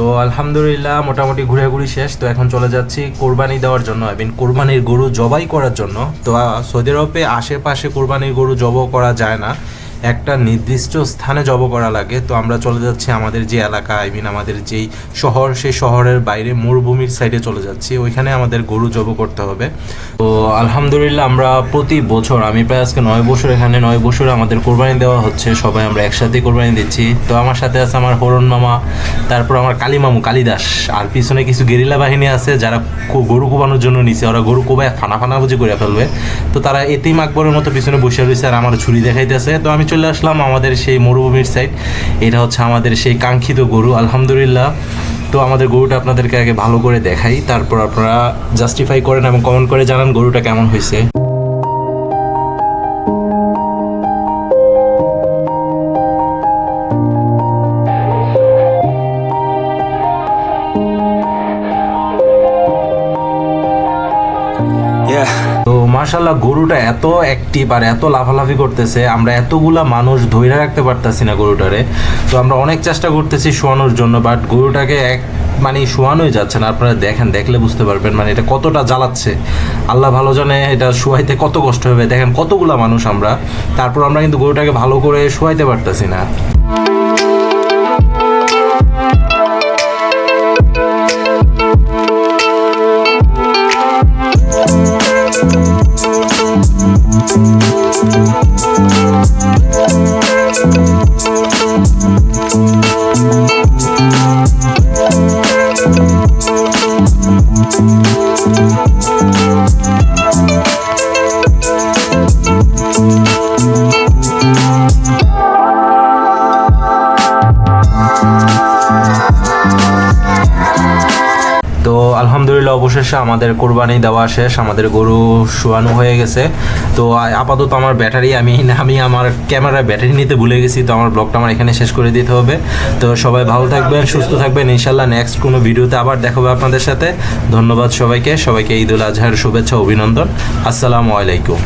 আলহামদুলিল্লাহ, মোটামুটি ঘুরে শেষ। তো এখন চলে যাচ্ছি কোরবানি দেওয়ার জন্য আই মিন কোরবানির গরু জবাই করার জন্য। তো সৌদি আরবে আশেপাশে কোরবানির গরু জব করা যায় না। একটা নির্দিষ্ট স্থানে জব করা লাগে। তো আমরা চলে যাচ্ছি আমাদের যে এলাকা আই মিন আমাদের যেই শহর, সেই শহরের বাইরে মরুভূমির সাইডে চলে যাচ্ছি। ওইখানে আমাদের গরু জব করতে হবে। তো আলহামদুলিল্লাহ আমরা প্রতি বছর, আমি প্রায় আজকে নয় বছর এখানে, নয় বছরে আমাদের কোরবানি দেওয়া হচ্ছে। সবাই আমরা একসাথে কোরবানি দিচ্ছি। তো আমার সাথে আছে আমার হরণ মামা, তারপর আমার কালী মামু, কালিদাস। আর পিছনে কিছু গেরিলা বাহিনী আছে যারা গরু কোবানোর জন্য নিছে। ওরা গরু কোবায় ফানা ফানা বুঝি করে ফেলবে। তো তারা এতেই আকবরের মতো পিছনে বসে রয়েছে আর আমার ছুরি দেখাইতেছে। তো আমি চলে আসলাম আমাদের সেই মরুভূমির সাইড এটা হচ্ছে আমাদের সেই কাঙ্ক্ষিত গরু, আলহামদুলিল্লাহ। তো আমাদের গরুটা আপনাদেরকে আগে ভালো করে দেখাই, তারপর আপনারা জাস্টিফাই করেন এবং কমেন্ট করে জানান গরুটা কেমন হয়েছে। Yeah. তো মার্শাল্লাহ গরুটা এত অ্যাক্টিভ আর এত লাফালাফি করতেছে, আমরা এতগুলা মানুষ ধৈর্য রাখতে পারতাছি না গরুটারে। তো আমরা অনেক চেষ্টা করতেছি শোয়ানোর জন্য বাট গরুটাকে এক মানে শোয়ানোই যাচ্ছে না। আপনারা দেখেন, দেখলে বুঝতে পারবেন মানে এটা কতটা জ্বালাচ্ছে। আল্লাহ ভালো জানে এটা শোয়াইতে কত কষ্ট হবে। দেখেন কতগুলা মানুষ আমরা, তারপর আমরা কিন্তু গরুটাকে ভালো করে শোয়াইতে পারতাছি না। আলহামদুলিল্লাহ, অবশেষে আমাদের কোরবানি দেওয়া শেষ। আমাদের গরু শোয়ানো হয়ে গেছে। তো আপাতত আমার ব্যাটারি, আমি আমি আমার ক্যামেরার ব্যাটারি নিতে ভুলে গেছি, তো আমার ব্লগটা আমার এখানে শেষ করে দিতে হবে। তো, সবাই ভালো থাকবেন, সুস্থ থাকবেন। ইনশাল্লাহ নেক্সট কোনো ভিডিওতে আবার দেখাবো আপনাদের সাথে। ধন্যবাদ সবাইকে। সবাইকে ঈদুল আজহার শুভেচ্ছা, অভিনন্দন। আসসালামু আলাইকুম।